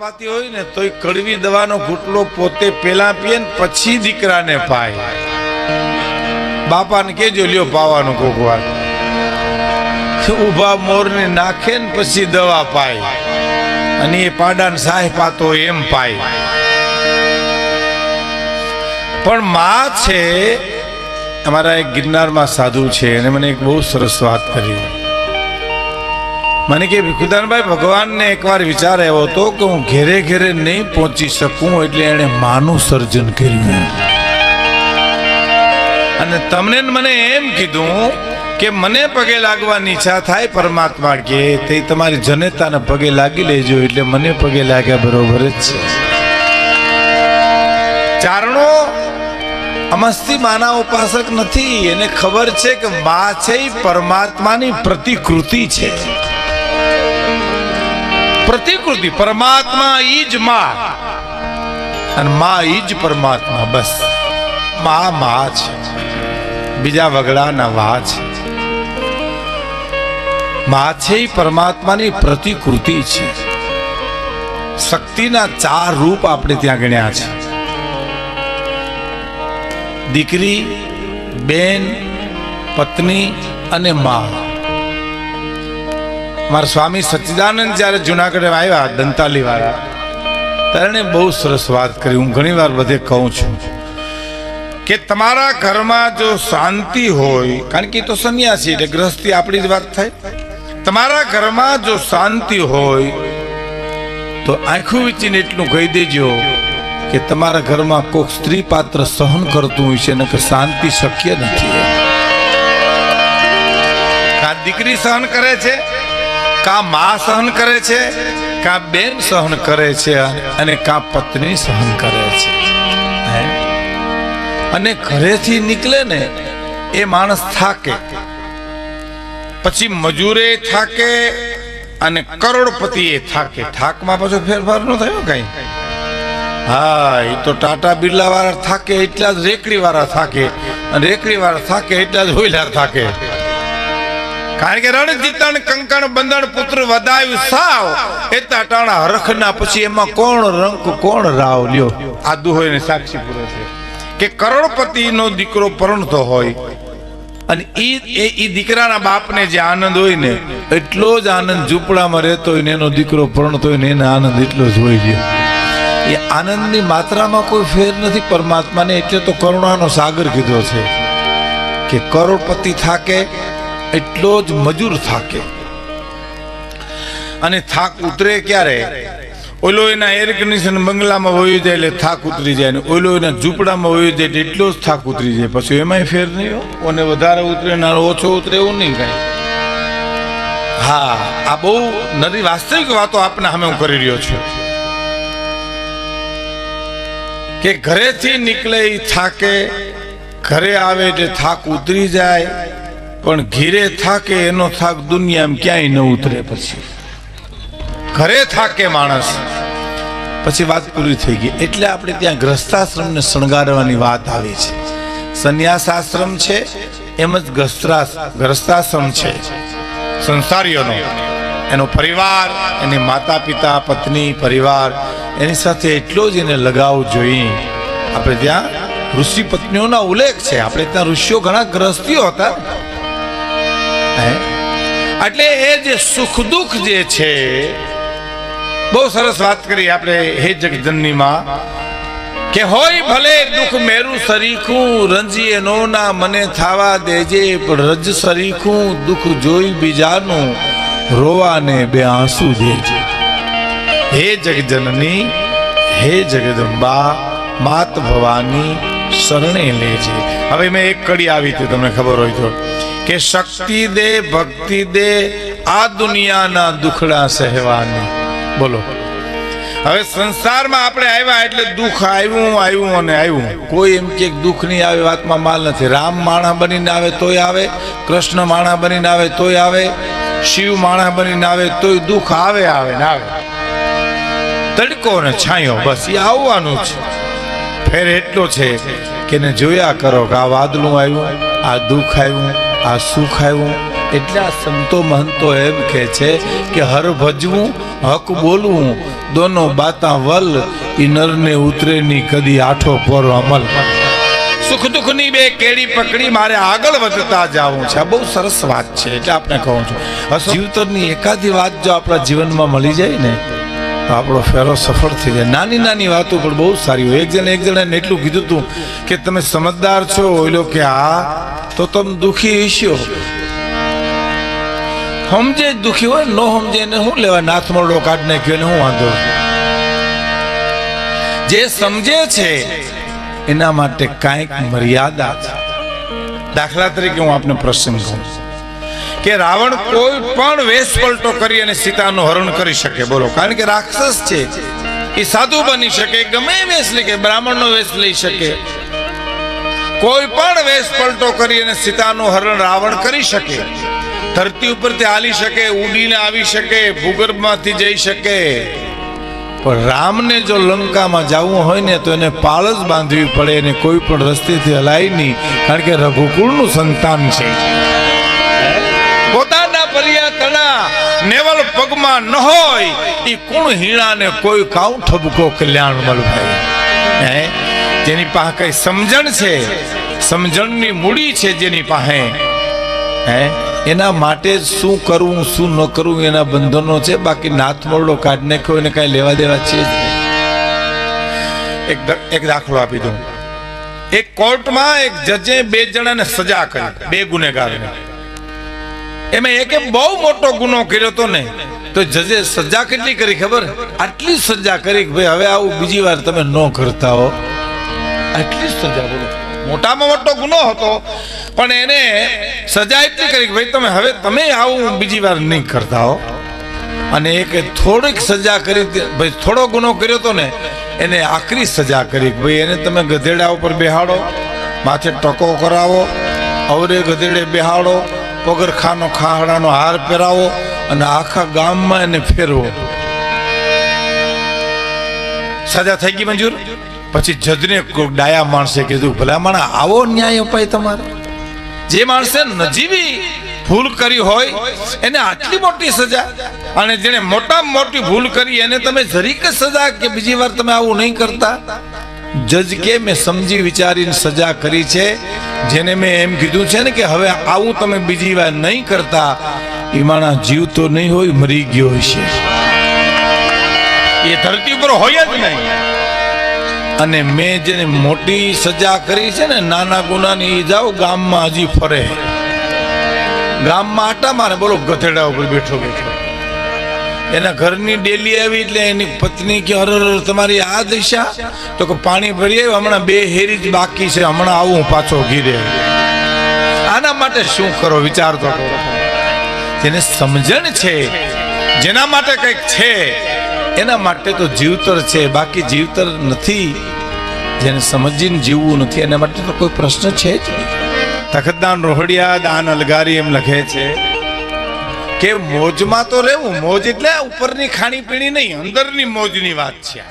અપાતી હોય ને તોય કડવી દવાનો ઘૂંટલો પોતે પેલા પીએ ને પછી દીકરાને પાય. બાપાને કેજો લ્યો પાવાનું કોક વાર ઊભા મોરને નાખે ને પછી દવા પાય. અને એ પાડાને સાહેબ પાતો એમ પાય. પણ માં છે, અમારા એક ગિરનારમાં સાધુ છે, અને મને એક બહુ સરસ વાત કરી. મને કે ભીખુદાનભાઈ, ભગવાનને એકવાર વિચાર આવ્યો હતો કે હું ઘેરે ઘેરે નહીં પહોંચી શકું એટલે એણે માનું સર્જન કર્યું. અને તમને મને એમ કીધું કે મને પગે લાગવાની ઈચ્છા થાય પરમાત્મા કે તે તમારી જનેતાને પગે લાગી લેજો એટલે મને પગે લાગ્યા બરોબર જ છે. ચારણો અમસ્તી માના ઉપાસક નથી, એને ખબર છે કે મા છે પરમાત્માની પ્રતિકૃતિ છે. પ્રતિકૃતિ, પરમાત્મા ઈજમાં. અને માં ઈજ પરમાત્મા, બસ. માં માં છે બીજા વગડાના વા છે માં છે પરમાત્માની પ્રતિકૃતિ છે. શક્તિના ચાર રૂપ આપણે ત્યાં ગણ્યા છે. દીકરી, બેન, પત્ની અને માં. મારા સ્વામી સચ્ચિદાનંદ જ્યારે જુનાગઢ આવ્યા દંતાલી વાળા ત્યારે બહુ સરસ વાત કરી. હું ઘણી વાર બધે કહું છું કે તમારા ઘરમાં જો શાંતિ હોય, કારણ કે તો સંન્યાસી, એટલે ગ્રહસ્થી આપણી જ વાત થાય. તમારા ઘરમાં જો શાંતિ હોય, તો આંખું વિચીને એટલું કહી દેજો કે તમારા ઘરમાં કોઈક સ્ત્રી પાત્ર સહન કરતું હોય છે કે શાંતિ શક્ય નથી. દીકરી સહન કરે છે? કા માં સહન કરે છે, કા બેન સહન કરે છે અને કા પત્ની સહન કરે છે. અને ઘરેથી નીકળે ને એ માણસ થાકે. પછી મજૂરે થાકે અને કરોડપતિ એ થાકે. થાકમાં પાછો ફેરફાર ન થયો કઈ? હા એ તો ટાટા બિરલા વાળા થાકે, એટલા જ રેકડી વાળા થાકે. અને રેકડી વાળા થાકે, એટલા જ હોઈલા થાકે. કારણ કે રણજીતણ કંકણ બંધણ પુત્ર વધાયું સાવ, એતા ટાણા હરખના પછી એમાં કોણ રંક, કોણ રાવ લ્યો? આદુ હોય ને સાક્ષી પૂરો છે. કે કરોડપતિ નો દીકરો પરણતો હોય, અને એ, ઈ દીકરાના બાપને જે આનંદ હોય ને, એટલો જ આનંદ ઝૂંપડામાં રહેતો હોય ને, એનો દીકરો પરણતો હોય ને, એને આનંદ એટલો જ હોય છે એ આનંદની માત્રામાં કોઈ ફેર નથી, પરમાત્માને એટલે તો કરુણાનો સાગર કીધો છે. કે કરોડપતિ થાકે એટલો જ મજૂર થાકે. અને થાક ઉતરે ક્યારે? ઓલો એના એર કન્ડિશન બંગલામાં વયું જાય એટલે થાક ઉતરી જાય ને ઓલો એના ઝૂંપડામાં વયું જાય એટલે એટલો જ થાક ઉતરી જાય. પછી એમાંય ફેર નહીં ઓને વધારે ઉતરે ને ઓછો ઉતરે એવું નહીં કાંઈ. હા, આ બહુ નરી વાસ્તવિક વાતો આપને સામે હું કરી રહ્યો છું. કે ઘરેથી નીકળે એ થાકે, ઘરે આવે એટલે થાક ઉતરી જાય પણ ઘીરે થાકે એનો થાક દુનિયામાં ક્યાંય ન ઉતરે પછી. ઘરે થાકે માણસ. પછી વાત પૂરી થઈ ગઈ. એટલે આપણે ત્યાં ગ્રસ્તાશ્રમને શણગારવાની વાત આવી છે. સંન્યાસ આશ્રમ છે, એમ જ ગ્રસ્તાશ્રમ છે. સંસારીઓનો. એનો પરિવાર, એની માતા પિતા પત્ની, પરિવાર, એની સાથે એટલો જ એને લગાવ જોઈએ આપણે ત્યાં ઋષિ પત્નીઓના ઉલ્લેખ છે. આપણે ત્યાં ઋષિઓ ઘણા ગ્રસ્તીઓ હતા? એટલે એ જે સુખ દુઃખ જે છે, બહુ સરસ વાત કરી આપણે હે જગજનનીમાં, કે હોય ભલે દુઃખ મેરું સરીખું, રંજીએ નો ના મને થાવા દેજે, પણ રજ સરીખું, દુઃખ જોઈ બીજાનું રોવાને બે આંસુ દેજે. હે જગજનની, હે જગદંબા, માત ભવાની શરણે લેજે. હવે મેં એક કડી આવી હતી, તમને ખબર હોય તો. કે શક્તિ દે, ભક્તિ દે, આ દુનિયાના દુખડા સહેવાની. બોલો. હવે સંસારમાં આપણે આવ્યા એટલે દુઃખ આવ્યું આવ્યું અને આવ્યું. કોઈ એમ કે દુઃખ નહીં આવે, વાતમાં માલ નથી. રામ માણા બનીને આવે તોય આવે, કૃષ્ણ માણા બનીને આવે તોય આવે, શિવ માણા બનીને આવે તોય દુઃખ આવે આવે ને આવે. તડકો ને છાંયો, બસ, એ આવવાનું છે ફેર એટલો છે કે ને જોયા કરો કે આ વાદળું આવ્યું, આ દુઃખ આવ્યું આ સુખ આવ્યું એટલે આ સંતો મહંતો એમ કહે છે કે હર ભજવું હક બોલવું દોનો બાતા વલ ઈ નરને ઉતરે ની કદી આઠો પોરો અમલ. સુખ દુઃખની બે કેડી પકડી મારે આગળ વધતા જાવું છે. આ બહુ સરસ વાત છે એટલે આપણે કહું છું. જીવતરની એકાદી વાત જો આપણા જીવનમાં મળી જાય ને તો આપણો ફેરો સફળ થઈ જાય. નાની નાની વાતો પણ બહુ સારી હોય. એક જણે એક જણાને એટલું કીધું હતું કે તમે સમજદાર છો. ઓઈલો કે આ તો તમે દુઃખી હશો. સમજે જ દુખી હોય, ન સમજે એને શું લેવા? નાથ મોરડો કાઢ નાખ્યો ને શું વાંધો? જે સમજે છે, એના માટે કાંઈક મર્યાદા દાખલા તરીકે હું આપને પ્રશ્ન કહું. કે રાવણ કોઈ પણ વેશ પલટો કરી અને સીતાનું હરણ કરી શકે. બોલો, કારણ કે રાક્ષસ છે. એ સાધુ બની શકે ગમે વેશ લઈ કે બ્રાહ્મણનો વેશ લઈ શકે. કોઈ પણ વેશ પલટો કરી અને સીતાનું હરણ રાવણ કરી શકે. ધરતી ઉપરથી હાલી શકે, ઉડીને આવી શકે, ભૂગર્ભમાંથી જઈ શકે. પણ રામને જો લંકામાં જવું હોય ને તો એને પાળસ બાંધવી પડે એને કોઈ પણ રસ્તેથી હલાય નહીં. કારણ કે રઘુકુળનું સંતાન છે. પોતાના પરિયા તણા નેવલ પગમાં ન હોય એ કોણ હીણાને કોઈ કાઉ ઠબકો કલ્યાણ મળભાઈ હે? જેની પાસે કઈ સમજણ છે, સમજણની મૂડી છે જેની પાસે. હે? એના માટે શું કરવું શું ન કરવું એના બંધનો છે, બાકી નાથ મોરડો કાઢ નાખ્યો એને કાંઈ લેવા દેવા છે એક એક દાખલો આપી દઉં. એક કોર્ટમાં એક જજે બે જણાને સજા કરી, બે ગુનેગારોને. એમાં એકે બહુ મોટો ગુનો કર્યો તો ને, તો જજે સજા કેટલી કરી ખબર? આટલી સજા કરી કે ભાઈ હવે આવું બીજી વાર તમે ન કરતા હો. આટલી સજા બોલો. મોટામાં મોટો ગુનો હતો, પણ એને સજા એટલી કરી કે ભાઈ તમે હવે તમે આવું બીજી વાર નહીં કરતા હો. અને એક થોડીક સજા કરી ભાઈ થોડો ગુનો કર્યો તો ને, એને આકરી સજા કરી કે ભાઈ એને તમે ગધેડા ઉપર બેહાડો, માથે ટકો કરાવો, અવરે ગધેડે બેહાડો પગરખાનો ખાહડાનો હાર પહેરાવો અને આખા ગામમાં એને ફેરવો. સજા થઈ ગઈ મંજૂર? પછી જજને ડાયા માણસે કીધું, ભલા માણા, આવો ન્યાય અપાય તમારે. જે માણસે નજીવી ભૂલ કરી હોય, એને આટલી મોટી સજા અને જેને મોટામાં મોટી ભૂલ કરી, એને તમે જરીક સજા કે બીજી વાર તમે આવું નહીં કરતા? જજ કે મેં સમજી વિચારીને સજા કરી છે જેને મેં એમ કીધું છે ને કે હવે આવું તમે બીજી વાર નહીં કરતા એ માણા જીવ તો નહીં હોય મરી ગયો હશે. એ ધરતી ઉપર હોય જ નહીં. અને મેં જેને મોટી સજા કરી છે ને નાના ગુનાની એ જાઓ ગામમાં હજી ફરે. ગામમાં આટા મારે બોલો ગધેડા ઉપર બેઠો બેઠો. એના ઘરની ડેલી આવી એટલે એની પત્ની કે અરે, તમારી આ દિશા? તો કે પાણી ભરી આવ્યું હમણાં બે હેરી જ બાકી છે હમણાં આવું પાછો ઘીરે આના માટે શું કરો વિચાર તો કરો. જેને સમજણ છે જેના માટે કંઈક છે એના માટે તો જીવતર છે બાકી જીવતર નથી. જેને સમજીને જીવવું નથી એના માટે તો કોઈ પ્રશ્ન છે જ નહીં. તખતદાન રોહડિયા દાન અલગારી એમ લખે છે. કે મોજમાં તો રહેવું મોજ એટલે ઉપરની ખાણી પીણી નહીં અંદરની મોજની વાત છે.